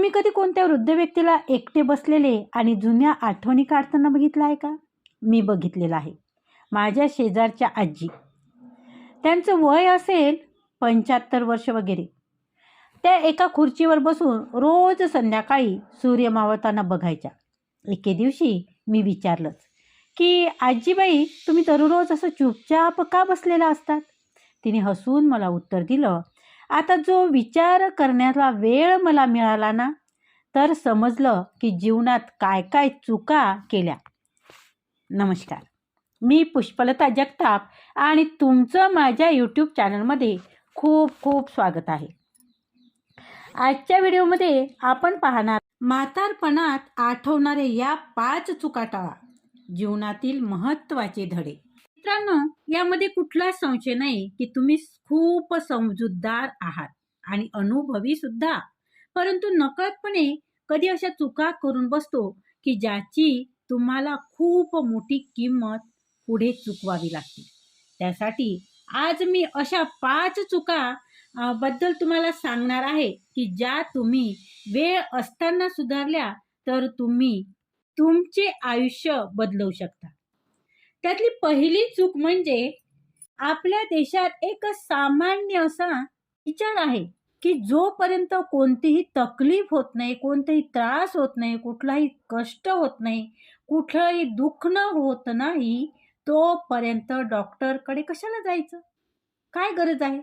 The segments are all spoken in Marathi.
तुम्ही कधी कोणत्या वृद्ध व्यक्तीला एकटे बसलेले आणि जुन्या आठवणी काढताना बघितलं आहे का? मी बघितलेलं आहे. माझ्या शेजारच्या आजी. त्यांचं वय असेल पंच्याहत्तर वर्ष वगैरे. त्या एका खुर्चीवर बसून रोज संध्याकाळी सूर्य मावळताना बघायच्या. एके दिवशी मी विचारलंच की आजीबाई तुम्ही दररोज असं चुपचाप का बसलेला असतात? तिने हसून मला उत्तर दिलं आता जो विचार करण्याचा वेळ मला मिळाला ना तर समजलं की जीवनात काय काय चुका केल्या. नमस्कार. मी पुष्पलता जगताप आणि तुमचं माझ्या यूट्यूब चॅनलमध्ये खूप खूप स्वागत आहे. आजच्या व्हिडिओमध्ये आपण पाहणार म्हातारपणात आठवणारे या पाच चुका टाळा जीवनातील महत्त्वाचे धडे. मित्रांनो यामध्ये कुठलाच संशय नाही की तुम्ही खूप समजूतदार आहात आणि अनुभवी सुद्धा. परंतु नकळतपणे कधी अशा चुका करून बसतो की ज्याची तुम्हाला खूप मोठी किंमत पुढे चुकवावी लागते. त्यासाठी आज मी अशा पाच चुका बद्दल तुम्हाला सांगणार आहे की ज्या तुम्ही वेळ असताना सुधारल्या तर तुम्ही तुमचे आयुष्य बदलवू शकता. त्यातली पहिली चूक म्हणजे आपल्या देशात एक सामान्य असा विचार आहे की जोपर्यंत कोणतीही तकलीफ होत नाही कोणताही त्रास होत नाही कुठलाही कष्ट होत नाही कुठलंही दुःख न होत नाही तोपर्यंत डॉक्टरकडे कशाला जायचं? काय गरज आहे?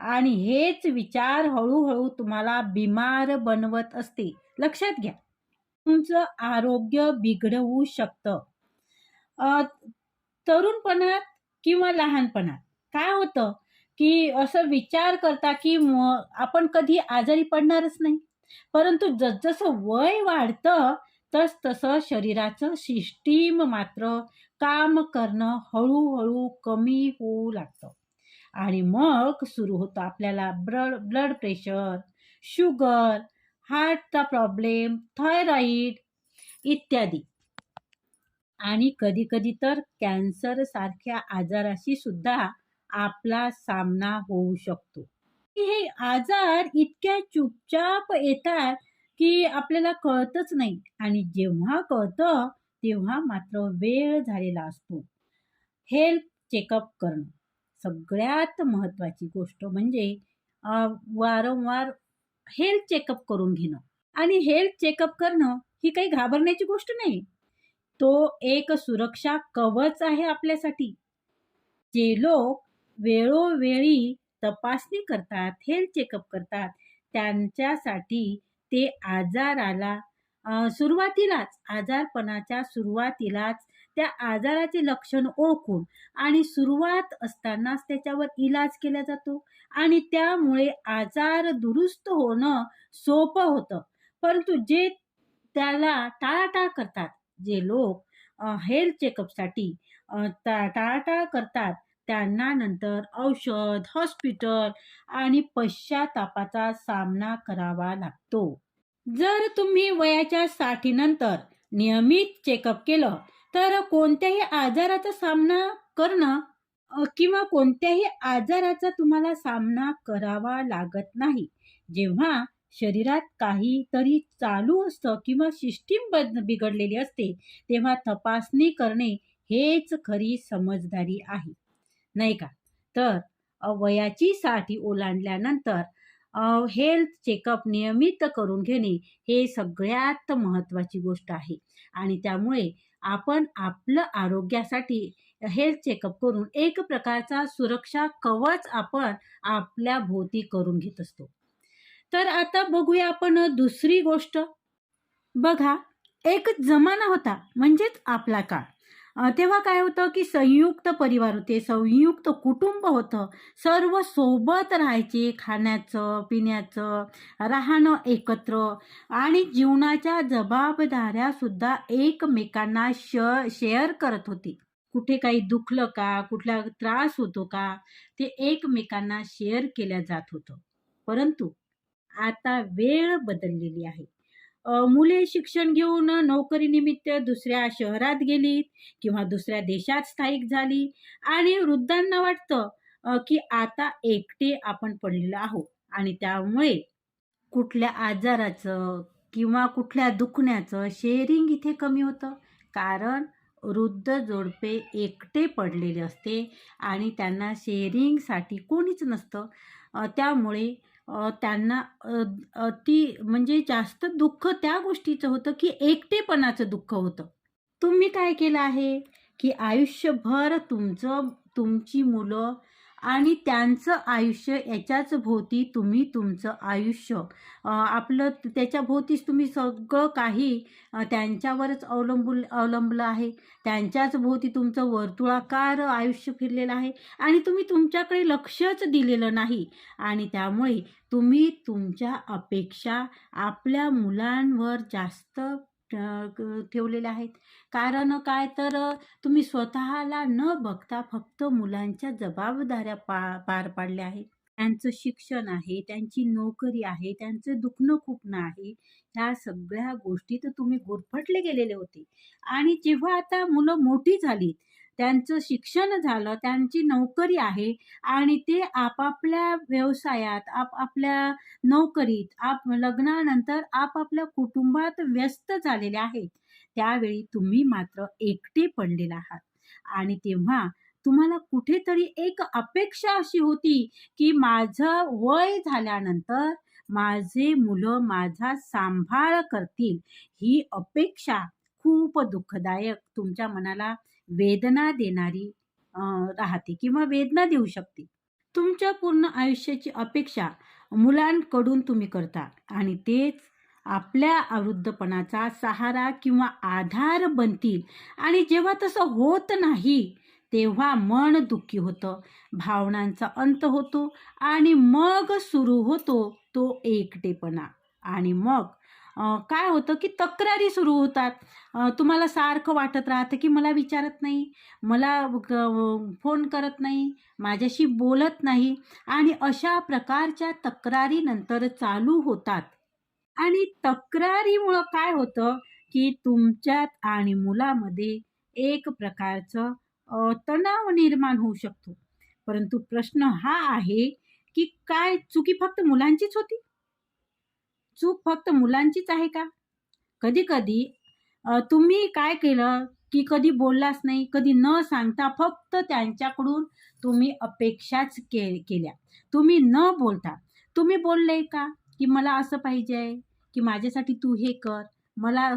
आणि हेच विचार हळूहळू तुम्हाला बिमार बनवत असते लक्षात घ्या. तुमचं आरोग्य बिघडवू शकतं. तरुणपणात किंवा लहानपणात? काय होतं? की असं विचार करता की आपण कधी आजारी पडणारच नाही. परंतु जसजसं वय वाढतं तस तसं शरीराचं सिस्टीम मात्र काम करणं हळूहळू कमी होऊ लागतं. आणि मग सुरू होतं आपल्याला ब्लड ब्लड प्रेशर शुगर हार्टचा प्रॉब्लेम थायरॉईड इत्यादी. आणि कधी कधी तर कॅन्सर सारख्या आजाराशी सुद्धा आपला सामना होऊ शकतो. हे आजार इतक्या चुपचाप येतात की आपल्याला कळतच नाही आणि जेव्हा कळतं तेव्हा मात्र वेळ झालेला असतो. हेल्थ चेकअप करणं सगळ्यात महत्त्वाची गोष्ट म्हणजे वारंवार हेल्थ चेकअप करून घेणं. आणि हेल्थ चेकअप करणं ही काही घाबरण्याची गोष्ट नाही. तो एक सुरक्षा कवच आहे आपल्यासाठी. जे लोक वेळोवेळी तपासणी करतात हेल्थ चेकअप करतात त्यांच्यासाठी ते आजाराला सुरुवातीलाच आजारपणाच्या सुरुवातीलाच त्या आजाराचे लक्षण ओळखून आणि सुरुवात असतानाच त्याच्यावर इलाज केला जातो. आणि त्यामुळे आजार दुरुस्त होणं सोपं होतं. परंतु जे त्याला टाळाटाळ करतात जे लोक हेल्थ चेकअपसाठी टा टाळाटाळ करतात त्यांना नंतर औषध हॉस्पिटल आणि पश्चातापाचा सामना करावा लागतो. जर तुम्ही वयाच्या साठीनंतर नियमित चेकअप केलं तर कोणत्याही आजाराचा सामना करणं किंवा कोणत्याही आजाराचा तुम्हाला सामना करावा लागत नाही. जेव्हा शरीरात काहीतरी चालू असतं किंवा सिस्टीम बद बिघडलेली असते तेव्हा तपासणी करणे हेच खरी समजदारी आहे. नाही का? तर वयाची साठी ओलांडल्यानंतर हेल्थ चेकअप नियमित करून घेणे हे सगळ्यात महत्त्वाची गोष्ट आहे. आणि त्यामुळे आपण आपलं आरोग्यासाठी हेल्थ चेकअप करून एक प्रकारचा सुरक्षा कवच आपण आपल्या भोवती करून घेत असतो. तर आता बघूया आपण दुसरी गोष्ट. बघा एक जमाना होता म्हणजेच आपला काळ. तेव्हा काय होतं की संयुक्त परिवार होते संयुक्त कुटुंब होतं. सर्व सोबत राहायचे खाण्याचं पिण्याचं राहणं एकत्र. आणि जीवनाच्या जबाबदाऱ्या सुद्धा एकमेकांना श शेअर करत होती. कुठे काही दुखलं का? कुठला त्रास होतो का? ते एकमेकांना शेअर केल्या जात होतं. परंतु आता वेळ बदललेली आहे. मुले शिक्षण घेऊन नोकरीनिमित्त दुसऱ्या शहरात गेली किंवा दुसऱ्या देशात स्थायिक झाली आणि वृद्धांना वाटतं की आता एकटे आपण पडलेलो आहोत आणि त्यामुळे कुठल्या आजाराचं किंवा कुठल्या दुखण्याचं शेअरिंग इथे कमी होतं. कारण वृद्ध जोडपे एकटे पडलेले असते आणि त्यांना शेअरिंगसाठी कोणीच नसतं. त्यामुळे त्यांना अति म्हणजे जास्त दुःख त्या गोष्टीचं होतं की एकटेपणाचं दुःख होतं. तुम्ही काय केलं आहे? की आयुष्यभर तुमचं तुमची मुलं आणि त्यांचं आयुष्य याच्याच भोवती तुम्ही तुमचं आयुष्य. आपलं त्याच्या भोवतीच तुम्ही सगळं काही त्यांच्यावरच अवलंबून अवलंबलं आहे. त्यांच्याच भोवती तुमचं वर्तुळाकार आयुष्य फिरलेलं आहे. आणि तुम्ही तुमच्याकडे लक्षच दिलेलं नाही. आणि त्यामुळे तुम्ही तुमच्या अपेक्षा आपल्या मुलांवर जास्त ठेवलेल्या आहेत. कारण काय तर तुम्ही स्वतःला न बघता फक्त मुलांच्या जबाबदाऱ्या पा पार पाडल्या आहेत. त्यांचं शिक्षण आहे त्यांची नोकरी आहे त्यांचं दुखणं खुपणं आहे. ह्या सगळ्या गोष्टीत तुम्ही गुरफटले गेलेले होते. आणि जेव्हा आता मुलं मोठी झालीत त्यांचं शिक्षण झालं त्यांची नोकरी आहे आणि ते आपापल्या व्यवसायात आपापल्या नोकरीत आप लग्नानंतर आपापल्या कुटुंबात व्यस्त झालेले आहेत. त्यावेळी तुम्ही मात्र एकटे पडलेला आहात. आणि तेव्हा तुम्हाला कुठेतरी एक अपेक्षा अशी होती की माझं वय झाल्यानंतर माझे मुलं माझा सांभाळ करतील. ही अपेक्षा खूप दुःखदायक तुमच्या मनाला वेदना देणारी राहते किंवा वेदना देऊ शकते. तुमच्या पूर्ण आयुष्याची अपेक्षा मुलांकडून तुम्ही करता आणि तेच आपल्या अवृद्धपणाचा सहारा किंवा आधार बनतील. आणि जेव्हा तसं होत नाही तेव्हा मन दुःखी होतं भावनांचा अंत होतो आणि मग सुरू होतो तो एकटेपणा. आणि मग काय होतं की तक्रारी सुरू होतात. तुम्हाला सारखं वाटत राहतं की मला विचारत नाही मला फोन करत नाही माझ्याशी बोलत नाही आणि अशा प्रकारच्या तक्रारी नंतर चालू होतात. आणि तक्रारीमुळं काय होतं की तुमच्यात आणि मुलामध्ये एक प्रकारचं तणाव निर्माण होऊ शकतो. परंतु प्रश्न हा आहे की काय चुकी फक्त मुलांचीच होती? चूक फक्त मुलांचीच आहे का? कधी कधी तुम्ही काय केलं की कधी बोललाच नाही कधी न सांगता फक्त त्यांच्याकडून तुम्ही अपेक्षाच के केल्या. तुम्ही न बोलता. तुम्ही बोलले का की मला असं पाहिजे की माझ्यासाठी तू हे कर? मला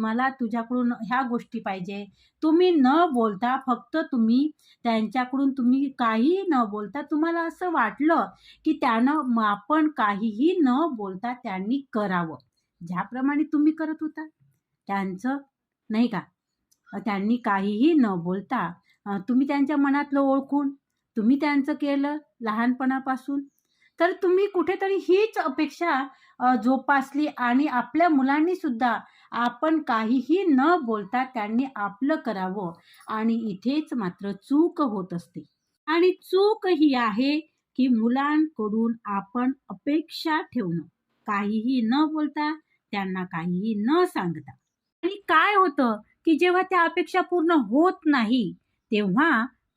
मला तुझ्याकडून ह्या गोष्टी पाहिजे. तुम्ही न बोलता फक्त तुम्ही त्यांच्याकडून तुम्ही काहीही न बोलता तुम्हाला असं वाटलं की त्यानं आपण काहीही न बोलता त्यांनी करावं. ज्याप्रमाणे तुम्ही करत होता. त्यांचं नाही का? त्यांनी काहीही न बोलता तुम्ही त्यांच्या मनातलं ओळखून तुम्ही त्यांचं केलं लहानपणापासून तर तुम्ही कुठेतरी हीच अपेक्षा जोपासली आणि आपल्या मुलांनी सुद्धा आपण काहीही न बोलता त्यांनी आपलं करावं आणि इथेच मात्र चूक होत असते. आणि चूक ही आहे की मुलांकडून आपण अपेक्षा ठेवणं. काहीही न बोलता त्यांना काहीही न सांगता. आणि काय होतं की जेव्हा त्या अपेक्षा पूर्ण होत नाही तेव्हा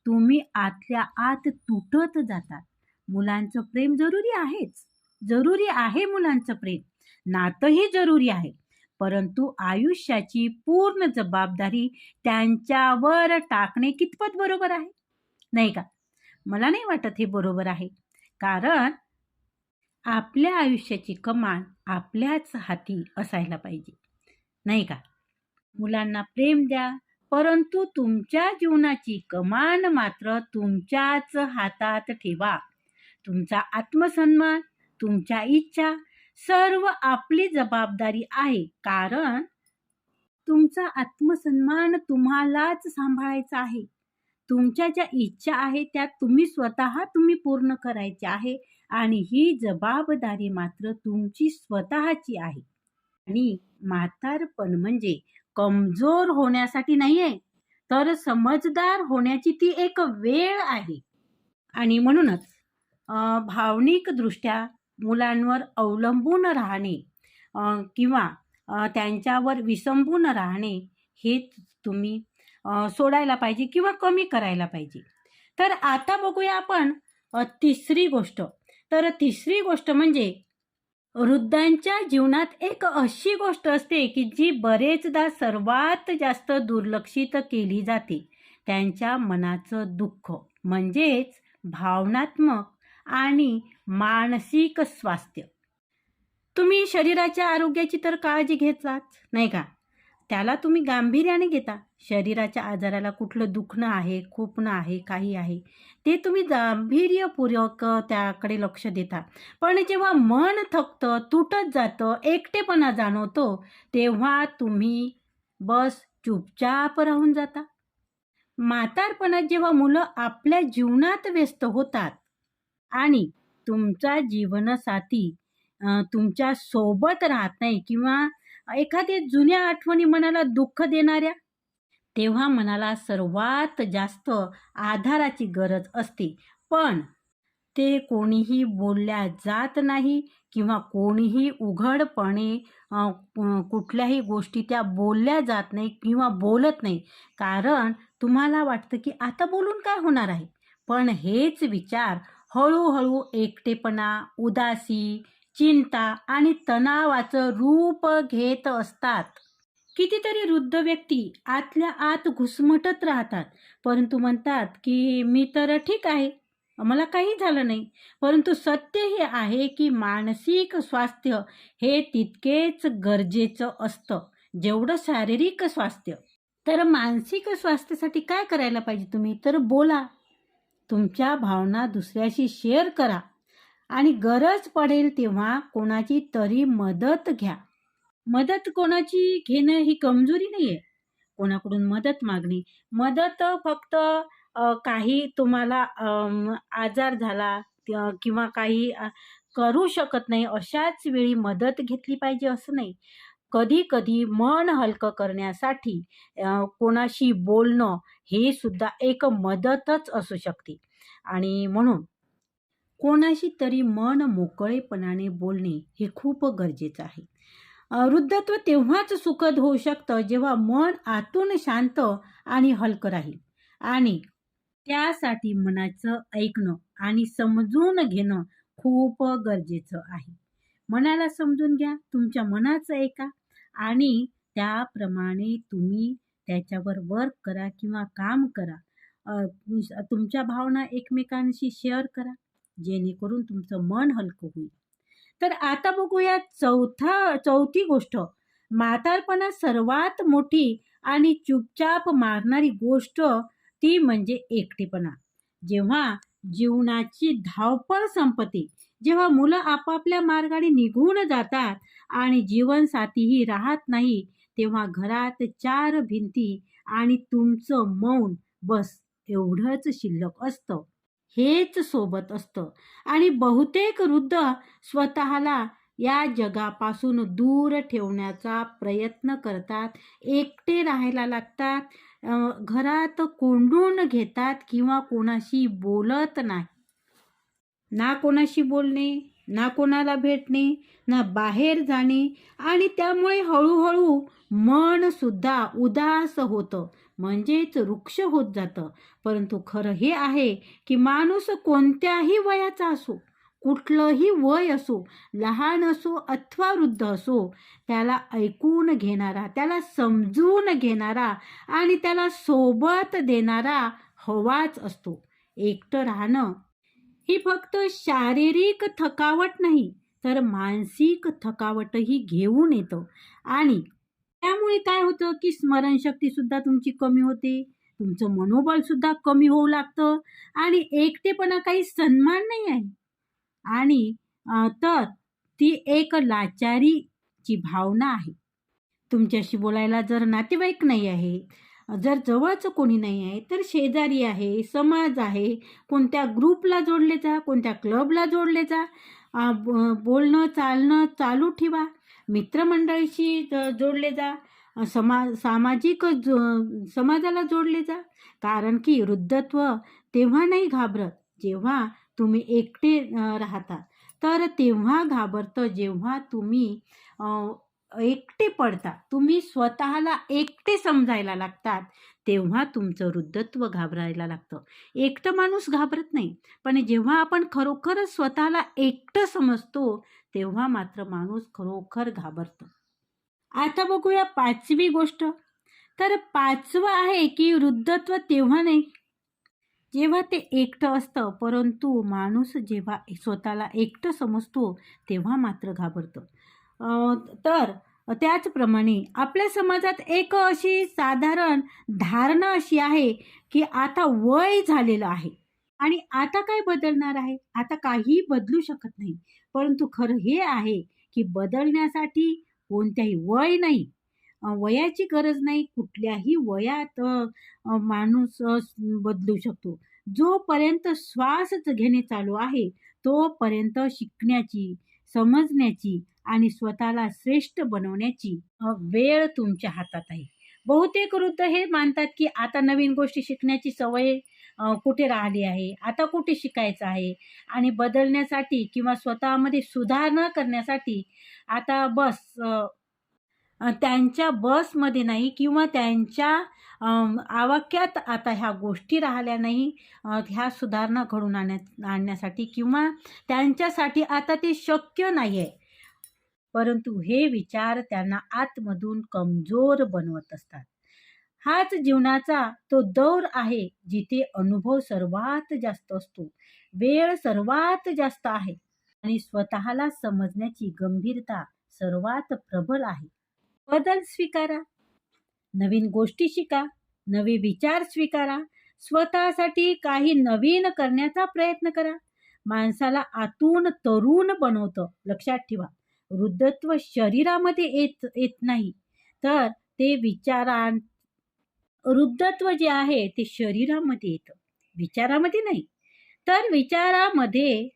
तुम्ही आतल्या आत तुटत जातात. मुलांचं प्रेम जरुरी आहेच. जरुरी आहे मुलांचं प्रेम. नातंही जरुरी आहे. परंतु आयुष्याची पूर्ण जबाबदारी त्यांच्यावर टाकणे कितपत बरोबर आहे? नाही का? मला नाही वाटत हे बरोबर आहे. कारण आपल्या आयुष्याची कमान आपल्याच हाती असायला पाहिजे. नाही का? मुलांना प्रेम द्या. परंतु तुमच्या जीवनाची कमान मात्र तुमच्याच हातात ठेवा. तुमचा आत्मसन्मान तुमच्या इच्छा सर्व आपली जबाबदारी आहे. कारण तुमचा आत्मसन्मान तुम्हालाच सांभाळायचा आहे. तुमच्या ज्या इच्छा आहे त्या तुम्ही स्वतः तुम्ही पूर्ण करायच्या आहे आणि ही जबाबदारी मात्र तुमची स्वतःची आहे. आणि म्हातारपण म्हणजे कमजोर होण्यासाठी नाही आहे तर समजदार होण्याची ती एक वेळ आहे. आणि म्हणूनच भावनिकदृष्ट्या मुलांवर अवलंबून राहणे किंवा त्यांच्यावर विसंबून राहणे हे तुम्ही सोडायला पाहिजे किंवा कमी करायला पाहिजे. तर आता बघूया आपण तिसरी गोष्ट. तर तिसरी गोष्ट म्हणजे वृद्धांच्या जीवनात एक अशी गोष्ट असते की जी बरेचदा सर्वात जास्त दुर्लक्षित केली जाते. त्यांच्या मनाचं दुःख म्हणजेच भावनात्मक आणि मानसिक स्वास्थ्य. तुम्ही शरीराच्या आरोग्याची तर काळजी घेताच नाही का? त्याला तुम्ही गांभीर्याने घेता. शरीराच्या आजाराला कुठलं दुखणं आहे खोपणं आहे काही आहे ते तुम्ही गांभीर्यपूर्वक त्याकडे लक्ष देता. पण जेव्हा मन थकतं तुटत जातं एकटेपणा जाणवतो तेव्हा तुम्ही बस चुपचाप राहून जाता. म्हातारपणात जेव्हा मुलं आपल्या जीवनात व्यस्त होतात आणि तुमचा जीवनसाथी तुमच्यासोबत राहत नाही किंवा एखाद्या जुन्या आठवणी मनाला दुःख देणाऱ्या तेव्हा मनाला सर्वात जास्त आधाराची गरज असते. पण ते कोणीही बोलल्या जात नाही किंवा कोणीही उघडपणे कुठल्याही गोष्टी त्या बोलल्या जात नाही किंवा बोलत नाही. कारण तुम्हाला वाटतं की आता बोलून काय होणार आहे? पण हेच विचार हळूहळू एकटेपणा उदासी चिंता आणि तणावाचं रूप घेत असतात. कितीतरी वृद्ध व्यक्ती आतल्या आत घुसमटत राहतात. परंतु म्हणतात की मी तर ठीक आहे. मला काही झालं नाही. परंतु सत्य हे आहे की मानसिक स्वास्थ्य हे तितकेच गरजेचं असतं. जेवढं शारीरिक स्वास्थ्य. तर मानसिक स्वास्थ्यासाठी काय करायला पाहिजे तुम्ही? तर बोला. तुमच्या भावना दुसऱ्याशी शेअर करा. आणि गरज पडेल तेव्हा कोणाची तरी मदत घ्या. मदत कोणाची घेणं ही कमजोरी नाही आहे कोणाकडून मदत मागणी? मदत फक्त काही तुम्हाला आजार झाला किंवा काही करू शकत नाही अशाच वेळी मदत घेतली पाहिजे असं नाही. कधी कधी मन हलकं करण्यासाठी कोणाशी बोलणं हे सुद्धा एक मदतच असू शकते. आणि म्हणून कोणाशी तरी मन मोकळेपणाने बोलणे हे खूप गरजेचं आहे. वृद्धत्व तेव्हाच सुखद होऊ शकतं जेव्हा मन आतून शांत आणि हलकं राहील. आणि त्यासाठी मनाचं ऐकणं आणि समजून घेणं खूप गरजेचं आहे. मनाला समजून घ्या. तुमच्या मनाचं ऐका आणि त्याप्रमाणे तुम्ही त्याच्यावर वर्क करा किंवा काम करा. तुमच्या भावना एकमेकांशी शेअर करा जेणेकरून तुमचं मन हलकं होईल. तर आता बघूया चौथा चौथी गोष्ट. म्हातारपणा सर्वात मोठी आणि चुपचाप मारणारी गोष्ट ती म्हणजे एकटेपणा. जेव्हा जीवनाची धावपळ संपते जेव्हा मुलं आपापल्या मार्गाने निघून जातात आणि जीवनसाथीही राहत नाही तेव्हा घरात चार भिंती आणि तुमचं मौन बस एवढंच शिल्लक असतं. हेच सोबत असतं. आणि बहुतेक वृद्ध स्वतःला या जगापासून दूर ठेवण्याचा प्रयत्न करतात. एकटे राहायला लागतात. घरात कोंडून घेतात किंवा कोणाशी बोलत नाही. ना कोणाशी बोलणे ना कोणाला भेटणे ना बाहेर जाणे आणि त्यामुळे हळूहळू मन सुद्धा उदास होतं. म्हणजेच वृक्ष होत जातं. परंतु खरं हे आहे की माणूस कोणत्याही वयाचा असो कुठलंही वय असो लहान असो अथवा वृद्ध असो त्याला ऐकून घेणारा त्याला समजून घेणारा आणि त्याला सोबत देणारा हवाच असतो. एकटं राहणं ही फक्त शारीरिक थकावट नाही तर मानसिक थकावटही घेऊन येतं. आणि त्यामुळे काय होतं की स्मरणशक्ती सुद्धा तुमची कमी होते तुमचं मनोबल सुद्धा कमी होऊ लागतं आणि एकटेपणा काही सन्मान नाही आहे. आणि तर ती एक लाचारीची भावना आहे. तुमच्याशी बोलायला जर नातेवाईक नाही आहे जर जवळचं कोणी नाही आहे तर शेजारी आहे समाज आहे कोणत्या ग्रुपला जोडले जा कोणत्या क्लबला जोडले जा बोलणं चालणं चालू ठेवा. मित्रमंडळीशी ज- जोडले जा. समा सामाजिक जो समाजाला जोडले जा. कारण की वृद्धत्व तेव्हा नाही घाबरत जेव्हा तुम्ही एकटे राहता. तर तेव्हा घाबरतं जेव्हा तुम्ही एकटे पडता तुम्ही स्वतःला एकटे समजायला लागतात. तेव्हा तुमचं वृद्धत्व घाबरायला लागतं. एकटं माणूस घाबरत नाही. पण जेव्हा आपण खरोखरच स्वतःला एकटं समजतो तेव्हा मात्र माणूस खरोखर घाबरतो. आता बघूया पाचवी गोष्ट. तर पाचवं आहे की वृद्धत्व तेव्हा नाही. जेव्हा ते एकटं असतं परंतु माणूस जेव्हा स्वतःला एकटं समजतो तेव्हा मात्र घाबरतं. तर त्याचप्रमाणे आपल्या समाजात एक अशी साधारण धारणा अशी आहे की आता वय झालेलं आहे. आणि आता काय बदलणार आहे? आता काही बदलू शकत नाही. परंतु खरं हे आहे की बदलण्यासाठी कोणत्याही वय नाही. वयाची गरज नाही. कुठल्याही वयात माणूस बदलू शकतो. जोपर्यंत श्वासच घेणे चालू आहे तोपर्यंत शिकण्याची समजण्याची आणि स्वतःला श्रेष्ठ बनवण्याची वेळ तुमच्या हातात आहे. बहुतेक वृद्ध हे मानतात की आता नवीन गोष्टी शिकण्याची सवय कुठे राहिली आहे? आता कुठे शिकायचं आहे? आणि बदलण्यासाठी किंवा स्वतःमध्ये सुधारणा करण्यासाठी आता बस त्यांच्या बसमध्ये नाही किंवा त्यांच्या आवाक्यात आता ह्या गोष्टी राहिल्या नाही ह्या सुधारणा घडून आणण्या आणण्यासाठी किंवा त्यांच्यासाठी आता ते शक्य नाही आहे परंतु हे विचार त्यांना आतमधून कमजोर बनवत असतात. हाच जीवनाचा तो दौर आहे जिथे अनुभव सर्वात जास्त असतो. वेळ सर्वात जास्त आहे. आणि स्वतःला समजण्याची गंभीरता सर्वात प्रबल आहे. बदल स्वीकारा. नवीन गोष्टी शिका. नवे विचार स्वीकारा. स्वतःसाठी काही नवीन करण्याचा प्रयत्न करा. माणसाला आतून तरुण बनवतं. लक्षात ठेवा. वृद्धत्व शरीरामध्ये येत येत नाही. तर ते विचारां वृद्धत्व जे आहे ते शरीरामध्ये येतं. विचारामध्ये नाही. तर विचारामध्ये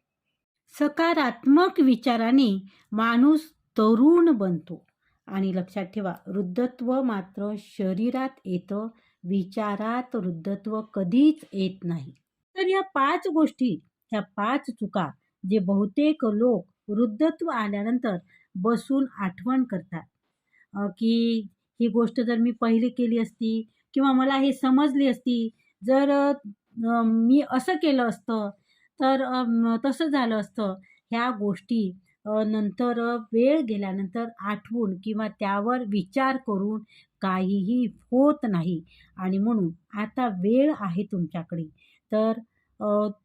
सकारात्मक विचाराने माणूस तरुण बनतो. आणि लक्षात ठेवा वृद्धत्व मात्र शरीरात येतं विचारात वृद्धत्व कधीच येत नाही. तर या पाच गोष्टी ह्या पाच चुका जे बहुतेक लोक वृद्धत्व आल्यानंतर बसून आठवण करतात. की ही गोष्ट जर मी पहिली केली असती किंवा मला हे समजली असती जर मी असं केलं असतं तर तसं झालं असतं. ह्या गोष्टी नंतर वेळ गेल्यानंतर आठवून किंवा त्यावर विचार करून काहीही होत नाही. आणि म्हणून आता वेळ आहे तुमच्याकडे. तर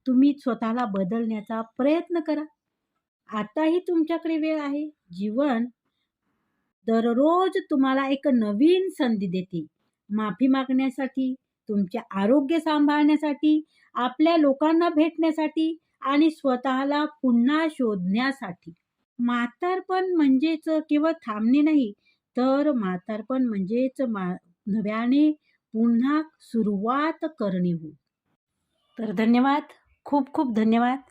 तुम्ही स्वतःला बदलण्याचा प्रयत्न करा. आताही तुमच्याकडे वेळ आहे? जीवन दररोज तुम्हाला एक नवीन संधी देते. माफी मागण्यासाठी तुमचे आरोग्य सांभाळण्यासाठी आपल्या लोकांना भेटण्यासाठी आणि स्वतःला पुन्हा शोधण्यासाठी. म्हातारपण म्हणजेच केवळ थांबणे नाही तर म्हातारपण म्हणजेच मा नव्याने पुन्हा सुरुवात करणे हो. तर धन्यवाद. खूप खूप धन्यवाद.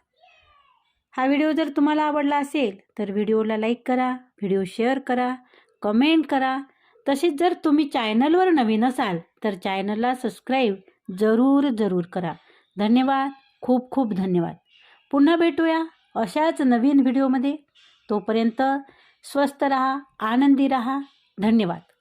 हा व्हिडिओ जर तुम्हाला आवडला असेल तर व्हिडिओला लाईक करा व्हिडिओ शेअर करा कमेंट करा. तसेच जर तुम्ही चॅनलवर नवीन असाल तर चॅनलला सबस्क्राईब जरूर जरूर करा. धन्यवाद. खूप खूप धन्यवाद. पुन्हा भेटूया अशाच नवीन व्हिडिओमध्ये. तोपर्यंत स्वस्त रहा आनंदी रहा. धन्यवाद.